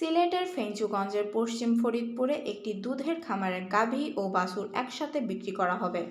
সিলেটের ফেঞ্চুগঞ্জের পশ্চিম ফরিদপুরে একটি দুধের খামারের গাভী ও বাছুর একসাথে বিক্রি করা হবে।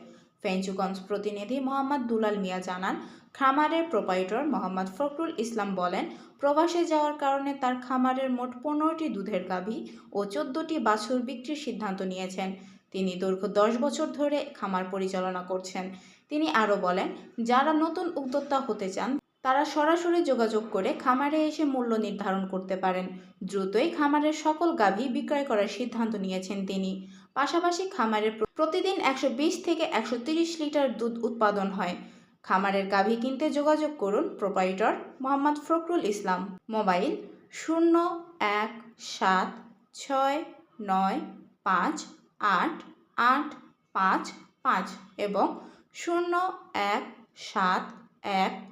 ফেঞ্চুগঞ্জ প্রতিনিধি মোহাম্মদ দুলাল মিয়া জানান, খামারের প্রোপাইটর মোহাম্মদ ফখরুল ইসলাম বলেন, প্রবাসে যাওয়ার কারণে তার খামারের মোট পনেরোটি দুধের গাভী ও চোদ্দটি বাছুর বিক্রির সিদ্ধান্ত নিয়েছেন। তিনি দীর্ঘ দশ বছর ধরে খামার পরিচালনা করছেন। তিনি আরও বলেন, যারা নতুন উদ্যোক্তা হতে চান তারা সরাসরি যোগাযোগ করে খামারে এসে মূল্য নির্ধারণ করতে পারেন। দ্রুতই খামারের সকল গাভী বিক্রয় করার সিদ্ধান্ত নিয়েছেন তিনি। পাশাপাশি খামারে প্র- প্রতিদিন একশো বিশ থেকে একশো লিটার দুধ উৎপাদন হয়। খামারের গাভী কিনতে যোগাযোগ করুন প্রোপাইটর মোহাম্মদ ফখরুল ইসলাম। মোবাইল শূন্য এক সাত ছয় নয় পাঁচ আট আট পাঁচ পাঁচ এবং শূন্য এক সাত এক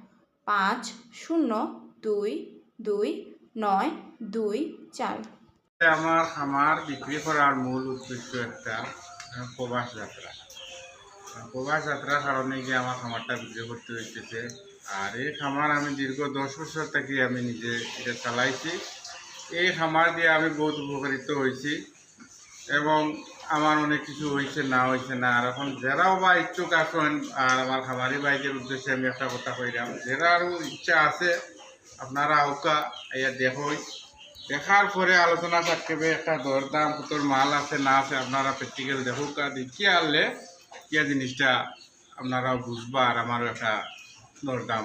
পাঁচ, শূন্য, দুই দুই, নয়, দুই, চার। আমার খামার বিক্রি করার মূল উদ্দেশ্য একটা প্রবাস যাত্রা। প্রবাস যাত্রার কারণে গিয়ে আমার খামারটা বিক্রি করতে হইতেছে। আর এই খামার আমি দীর্ঘ দশ বছর থেকে আমি নিজে এটা চালাইছি। এই খামার দিয়ে আমি বহুত উপকারিত হয়েছি এবং আমার অনেক কিছু হয়েছে না হয়েছে না। আর এখন যারাও বা ইচ্ছুক আসেন, আর আমার খামারি বাইকের উদ্দেশ্যে আমি একটা কথা কইলাম যারারও ইচ্ছা আছে, আপনারা আউকা ইয়া দেখোই দেখার পরে আলোচনা থাকবে, একটা দরদাম, কতর মাল আছে, না আছে, আপনারা প্র্যাকটিক্যাল দেখুক আর দেখিয়ে আনলে কিয়া জিনিসটা আপনারা বুঝবা, আর আমারও একটা দরদাম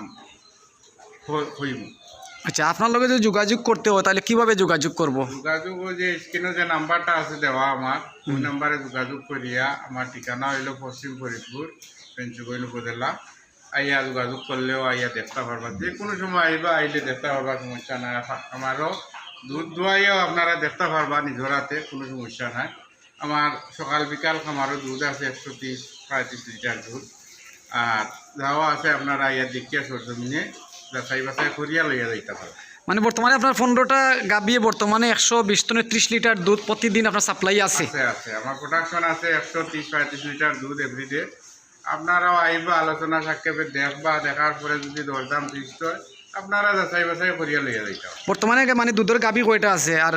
হইব। আচ্ছা আপনার লগে যদি যোগাযোগ করতে হয় তাহলে কীভাবে যোগাযোগ করব? যোগাযোগ ওই যে স্ক্রিনে যে নাম্বারটা আছে দেওয়া আমার ওই নাম্বারে যোগাযোগ করিয়া আমার ঠিকানা হইল পশ্চিম ফরিদপুর পেঞ্চুগৈন উপজেলা। আইয়া যোগাযোগ করলেও আইয়া দেখতে পারবা। যে কোনো সময় আইবা আইলে দেখতে পারবা সমস্যা নাই। আমারও দুধ দোয়াইও আপনারা দেখতে পারবা নিজের হাতে কোনো সমস্যা নাই। আমার সকাল বিকাল খামারও দুধ আছে একশো তিরিশ পঁয়ত্রিশ লিটার দুধ। আর যাওয়া আছে আপনারা আইয়া দেখিয়া সরজমিনে। যাচাই বাছাই করিয়া লইয়া যাইতে মানে বর্তমানে আপনার পনেরোটা গাবিয়ে বর্তমানে একশো বিশ টনে ত্রিশ লিটার দুধ প্রতিদিন আপনার সাপ্লাই আছে। আছে আমার প্রোডাকশন আছে একশো তিরিশ পঁয়ত্রিশ লিটার দুধ এভরিডে আপনারাও আইবা আলোচনা সাক্ষেপে দেখবা দেখার পরে যদি দরদাম ফিক্সড হয় আপনারা যাচাই বাছাই করিয়া লইয়া যাইতে বর্তমানে মানে দুধের গাবি কয়টা আছে আর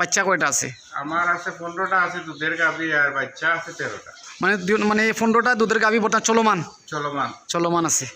বাচ্চা কয়টা আছে? আমার আছে পনেরোটা আছে দুধের গাভি আর বাচ্চা আছে তেরোটা। মানে মানে পনেরোটা দুধের গাবি বর্তমান চলমান? চলমান। চলমান আছে।